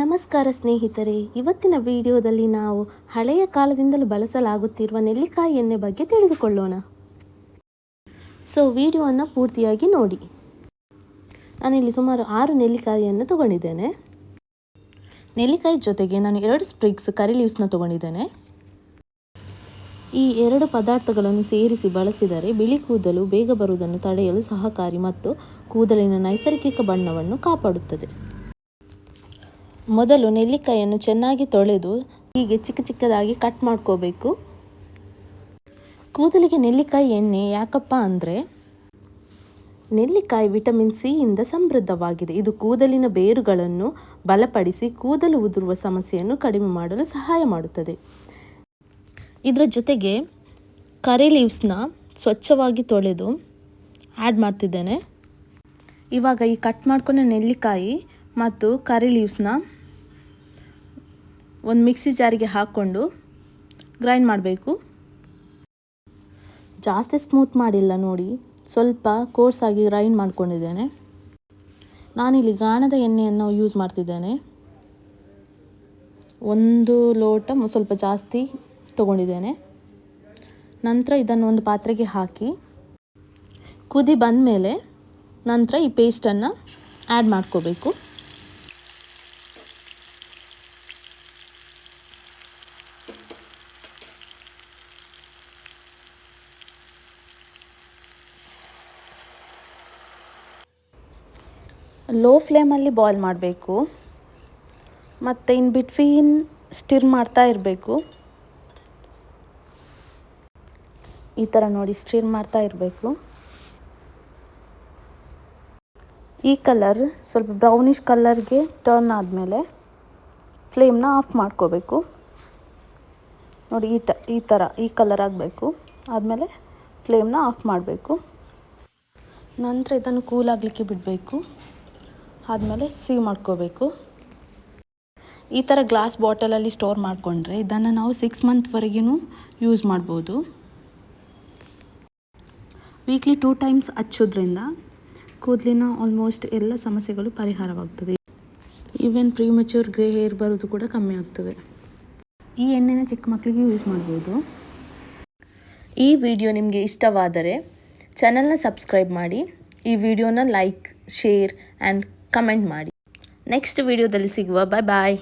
ನಮಸ್ಕಾರ ಸ್ನೇಹಿತರೆ, ಇವತ್ತಿನ ವಿಡಿಯೋದಲ್ಲಿ ನಾವು ಹಳೆಯ ಕಾಲದಿಂದಲೂ ಬಳಸಲಾಗುತ್ತಿರುವ ನೆಲ್ಲಿಕಾಯಿ ಎಣ್ಣೆ ಬಗ್ಗೆ ತಿಳಿದುಕೊಳ್ಳೋಣ. ಸೊ ವಿಡಿಯೋವನ್ನು ಪೂರ್ತಿಯಾಗಿ ನೋಡಿ. ನಾನಿಲ್ಲಿ ಸುಮಾರು ಆರು ನೆಲ್ಲಿಕಾಯಿಯನ್ನು ತಗೊಂಡಿದ್ದೇನೆ. ನೆಲ್ಲಿಕಾಯಿ ಜೊತೆಗೆ ನಾನು ಎರಡು ಸ್ಪ್ರಿಗ್ಸ್ ಕರಿ ಲೀವ್ಸ್ನ ತಗೊಂಡಿದ್ದೇನೆ. ಈ ಎರಡು ಪದಾರ್ಥಗಳನ್ನು ಸೇರಿಸಿ ಬಳಸಿದರೆ ಬಿಳಿ ಕೂದಲು ಬೇಗ ಬರುವುದನ್ನು ತಡೆಯಲು ಸಹಕಾರಿ ಮತ್ತು ಕೂದಲಿನ ನೈಸರ್ಗಿಕ ಬಣ್ಣವನ್ನು ಕಾಪಾಡುತ್ತದೆ. ಮೊದಲು ನೆಲ್ಲಿಕಾಯಿಯನ್ನು ಚೆನ್ನಾಗಿ ತೊಳೆದು ಹೀಗೆ ಚಿಕ್ಕ ಚಿಕ್ಕದಾಗಿ ಕಟ್ ಮಾಡ್ಕೋಬೇಕು. ಕೂದಲಿಗೆ ನೆಲ್ಲಿಕಾಯಿ ಎಣ್ಣೆ ಯಾಕಪ್ಪ ಅಂದರೆ ನೆಲ್ಲಿಕಾಯಿ ವಿಟಮಿನ್ ಸಿ ಇಂದ ಸಮೃದ್ಧವಾಗಿದೆ. ಇದು ಕೂದಲಿನ ಬೇರುಗಳನ್ನು ಬಲಪಡಿಸಿ ಕೂದಲು ಉದುರುವ ಸಮಸ್ಯೆಯನ್ನು ಕಡಿಮೆ ಮಾಡಲು ಸಹಾಯ ಮಾಡುತ್ತದೆ. ಇದರ ಜೊತೆಗೆ ಕರಿ ಲೀವ್ಸ್ನ ಸ್ವಚ್ಛವಾಗಿ ತೊಳೆದು ಆ್ಯಡ್ ಮಾಡ್ತಿದ್ದೇನೆ. ಇವಾಗ ಈ ಕಟ್ ಮಾಡ್ಕೊಂಡ ನೆಲ್ಲಿಕಾಯಿ ಮತ್ತು ಕರಿ ಲೀವ್ಸ್ನ ಒಂದು ಮಿಕ್ಸಿ ಜಾರಿಗೆ ಹಾಕ್ಕೊಂಡು ಗ್ರೈಂಡ್ ಮಾಡಬೇಕು. ಜಾಸ್ತಿ ಸ್ಮೂತ್ ಮಾಡಿಲ್ಲ ನೋಡಿ, ಸ್ವಲ್ಪ ಕೋರ್ಸಾಗಿ ಗ್ರೈಂಡ್ ಮಾಡ್ಕೊಂಡಿದ್ದೇನೆ. ನಾನಿಲ್ಲಿ ಗಾಣದ ಎಣ್ಣೆಯನ್ನು ಯೂಸ್ ಮಾಡ್ತಿದ್ದೇನೆ. ಒಂದು ಲೋಟ ಸ್ವಲ್ಪ ಜಾಸ್ತಿ ತಗೊಂಡಿದ್ದೇನೆ. ನಂತರ ಇದನ್ನು ಒಂದು ಪಾತ್ರೆಗೆ ಹಾಕಿ, ಕುದಿ ಬಂದ ಮೇಲೆ ನಂತರ ಈ ಪೇಸ್ಟನ್ನು ಆ್ಯಡ್ ಮಾಡ್ಕೋಬೇಕು. ಲೋ ಫ್ಲೇಮಲ್ಲಿ ಬಾಯ್ಲ್ ಮಾಡಬೇಕು. ಮತ್ತು ಇನ್ ಬಿಟ್ವೀನ್ ಸ್ಟಿರ್ ಮಾಡ್ತಾ ಇರಬೇಕು. ಈ ಥರ ನೋಡಿ ಸ್ಟಿರ್ ಮಾಡ್ತಾ ಇರಬೇಕು. ಈ ಕಲರ್ ಸ್ವಲ್ಪ ಬ್ರೌನಿಷ್ ಕಲರ್ಗೆ ಟರ್ನ್ ಆದಮೇಲೆ ಫ್ಲೇಮ್ನ ಆಫ್ ಮಾಡ್ಕೋಬೇಕು. ನೋಡಿ ಈ ಟ, ಈ ಥರ, ಈ ಕಲರ್ ಆಗಬೇಕು. ಆದಮೇಲೆ ಫ್ಲೇಮ್ನ ಆಫ್ ಮಾಡಬೇಕು. ನಂತರ ಇದನ್ನು ಕೂಲ್ ಆಗಲಿಕ್ಕೆ ಬಿಡಬೇಕು. ಆದಮೇಲೆ ಸಿಹಿ ಮಾಡ್ಕೋಬೇಕು. ಈ ಥರ ಗ್ಲಾಸ್ ಬಾಟಲಲ್ಲಿ ಸ್ಟೋರ್ ಮಾಡಿಕೊಂಡ್ರೆ ಇದನ್ನು ನಾವು ಸಿಕ್ಸ್ ಮಂತ್ವರೆಗೂ ಯೂಸ್ ಮಾಡ್ಬೋದು. ವೀಕ್ಲಿ ಟೂ ಟೈಮ್ಸ್ ಹಚ್ಚೋದ್ರಿಂದ ಕೂದಲಿನ ಆಲ್ಮೋಸ್ಟ್ ಎಲ್ಲ ಸಮಸ್ಯೆಗಳು ಪರಿಹಾರವಾಗ್ತದೆ. ಈವನ್ ಪ್ರೀಮೆಚೂರ್ ಗ್ರೇ ಹೇರ್ ಬರೋದು ಕೂಡ ಕಮ್ಮಿ ಆಗ್ತದೆ. ಈ ಎಣ್ಣೆನ ಚಿಕ್ಕ ಮಕ್ಕಳಿಗೆ ಯೂಸ್ ಮಾಡ್ಬೋದು. ಈ ವಿಡಿಯೋ ನಿಮಗೆ ಇಷ್ಟವಾದರೆ ಚಾನಲ್ನ ಸಬ್ಸ್ಕ್ರೈಬ್ ಮಾಡಿ. ಈ ವಿಡಿಯೋನ ಲೈಕ್ ಶೇರ್ ಆ್ಯಂಡ್ ಕಮೆಂಟ್ ಮಾಡಿ. ನೆಕ್ಸ್ಟ್ ವಿಡಿಯೋದಲ್ಲಿ ಸಿಗುವ. ಬಾಯ್ ಬಾಯ್